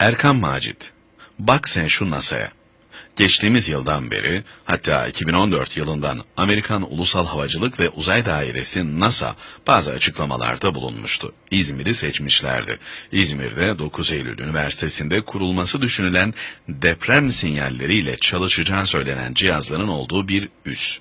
Erkan Macit, bak sen şu NASA'ya. Geçtiğimiz yıldan beri, hatta 2014 yılından Amerikan Ulusal Havacılık ve Uzay Dairesi NASA bazı açıklamalarda bulunmuştu. İzmir'i seçmişlerdi. İzmir'de 9 Eylül Üniversitesi'nde kurulması düşünülen deprem sinyalleriyle çalışacağı söylenen cihazların olduğu bir üs.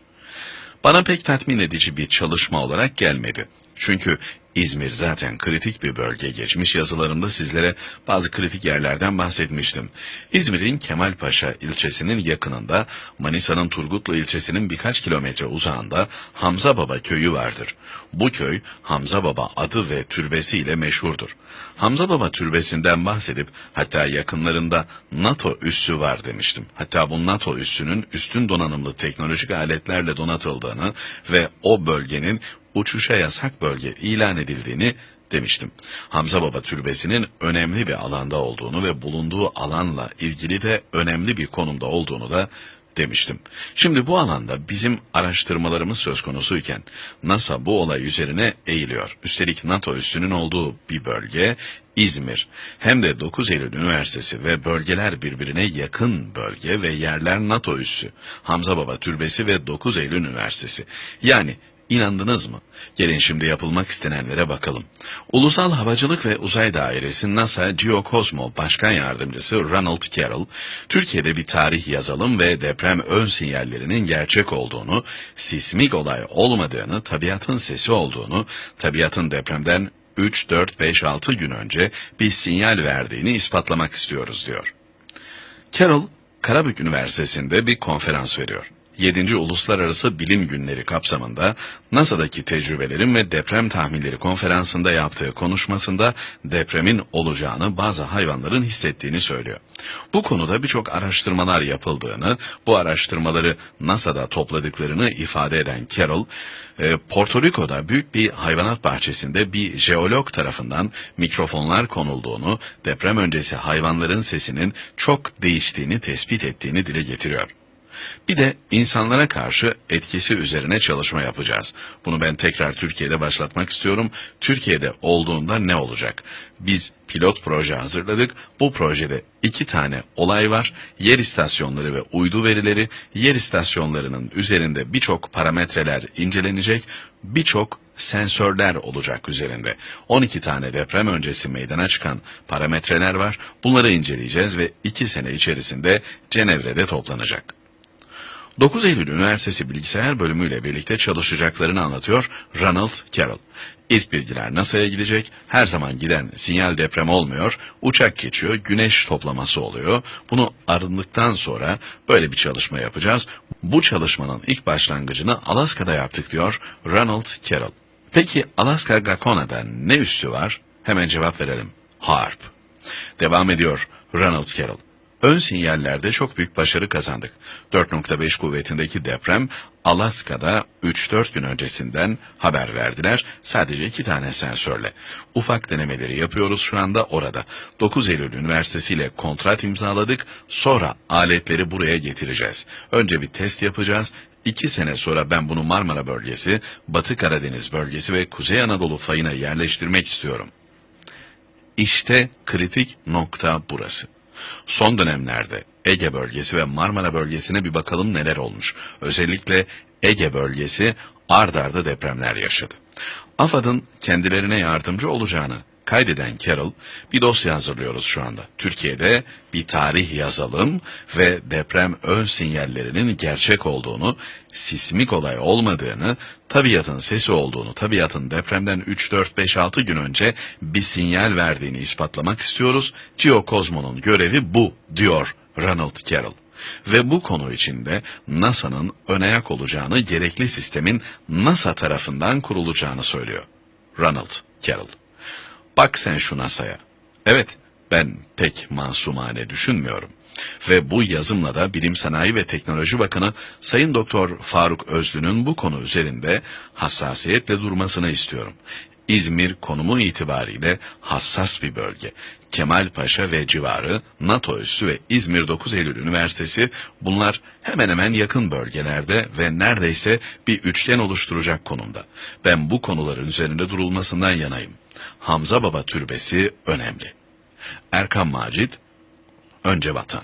Bana pek tatmin edici bir çalışma olarak gelmedi. Çünkü İzmir zaten kritik bir bölge geçmiş yazılarımda sizlere bazı kritik yerlerden bahsetmiştim. İzmir'in Kemalpaşa ilçesinin yakınında Manisa'nın Turgutlu ilçesinin birkaç kilometre uzağında Hamza Baba köyü vardır. Bu köy Hamza Baba adı ve türbesiyle meşhurdur. Hamza Baba türbesinden bahsedip hatta yakınlarında NATO üssü var demiştim. Hatta bu NATO üssünün üstün donanımlı teknolojik aletlerle donatıldığını ve o bölgenin uçuşa yasak bölge ilan edildiğini demiştim. Hamza Baba Türbesi'nin önemli bir alanda olduğunu ve bulunduğu alanla ilgili de önemli bir konumda olduğunu da demiştim. Şimdi bu alanda bizim araştırmalarımız söz konusuyken NASA bu olay üzerine eğiliyor. Üstelik NATO üssünün olduğu bir bölge İzmir. Hem de 9 Eylül Üniversitesi ve bölgeler birbirine yakın bölge ve yerler NATO üssü. Hamza Baba Türbesi ve 9 Eylül Üniversitesi. Yani İnandınız mı? Gelin şimdi yapılmak istenenlere bakalım. Ulusal Havacılık ve Uzay Dairesi NASA Geocosmo Başkan Yardımcısı Ronald Carroll, Türkiye'de bir tarih yazalım ve deprem ön sinyallerinin gerçek olduğunu, sismik olay olmadığını, tabiatın sesi olduğunu, tabiatın depremden 3, 4, 5, 6 gün önce bir sinyal verdiğini ispatlamak istiyoruz diyor. Carroll, Karabük Üniversitesi'nde bir konferans veriyor. 7. Uluslararası Bilim Günleri kapsamında NASA'daki tecrübelerin ve deprem tahminleri konferansında yaptığı konuşmasında depremin olacağını bazı hayvanların hissettiğini söylüyor. Bu konuda birçok araştırmalar yapıldığını, bu araştırmaları NASA'da topladıklarını ifade eden Carroll, e, Porto Rico'da büyük bir hayvanat bahçesinde bir jeolog tarafından mikrofonlar konulduğunu, deprem öncesi hayvanların sesinin çok değiştiğini tespit ettiğini dile getiriyor. Bir de insanlara karşı etkisi üzerine çalışma yapacağız. Bunu ben tekrar Türkiye'de başlatmak istiyorum. Türkiye'de olduğunda ne olacak? Biz pilot proje hazırladık. Bu projede iki tane olay var. Yer istasyonları ve uydu verileri. Yer istasyonlarının üzerinde birçok parametreler incelenecek. Birçok sensörler olacak üzerinde. 12 tane deprem öncesi meydana çıkan parametreler var. Bunları inceleyeceğiz ve 2 sene içerisinde Cenevre'de toplanacak. 9 Eylül Üniversitesi Bilgisayar Bölümü ile birlikte çalışacaklarını anlatıyor Ronald Carroll. İlk bilgiler NASA'ya gidecek, her zaman giden sinyal deprem olmuyor, uçak geçiyor, güneş toplaması oluyor. Bunu arındıktan sonra böyle bir çalışma yapacağız. Bu çalışmanın ilk başlangıcını Alaska'da yaptık diyor Ronald Carroll. Peki Alaska Gakona'da ne üssü var? Hemen cevap verelim. HARP. Devam ediyor Ronald Carroll. Ön sinyallerde çok büyük başarı kazandık. 4.5 kuvvetindeki deprem Alaska'da 3-4 gün öncesinden haber verdiler. Sadece iki tane sensörle. Ufak denemeleri yapıyoruz şu anda orada. 9 Eylül Üniversitesi ile kontrat imzaladık. Sonra aletleri buraya getireceğiz. Önce bir test yapacağız. İki sene sonra ben bunu Marmara bölgesi, Batı Karadeniz bölgesi ve Kuzey Anadolu fayına yerleştirmek istiyorum. İşte kritik nokta burası. Son dönemlerde Ege bölgesi ve Marmara bölgesine bir bakalım neler olmuş. Özellikle Ege bölgesi ard arda depremler yaşadı. AFAD'ın kendilerine yardımcı olacağını kaydeden Carol, bir dosya hazırlıyoruz şu anda. Türkiye'de bir tarih yazalım ve deprem ön sinyallerinin gerçek olduğunu, sismik olay olmadığını, tabiatın sesi olduğunu, tabiatın depremden 3, 4, 5, 6 gün önce bir sinyal verdiğini ispatlamak istiyoruz. Geokozmo'nun görevi bu, diyor Ronald Carroll. Ve bu konu içinde NASA'nın önayak olacağını, gerekli sistemin NASA tarafından kurulacağını söylüyor. Ronald Carroll. Bak sen şu NASA'ya. Evet, ben pek masumane düşünmüyorum. Ve bu yazımla da Bilim Sanayi ve Teknoloji Bakanı Sayın Doktor Faruk Özlü'nün bu konu üzerinde hassasiyetle durmasını istiyorum. İzmir konumu itibariyle hassas bir bölge. Kemalpaşa ve civarı, NATO üssü ve İzmir 9 Eylül Üniversitesi bunlar hemen hemen yakın bölgelerde ve neredeyse bir üçgen oluşturacak konumda. Ben bu konuların üzerinde durulmasından yanayım. Hamza Baba türbesi önemli. Erkan Macit, önce vatan.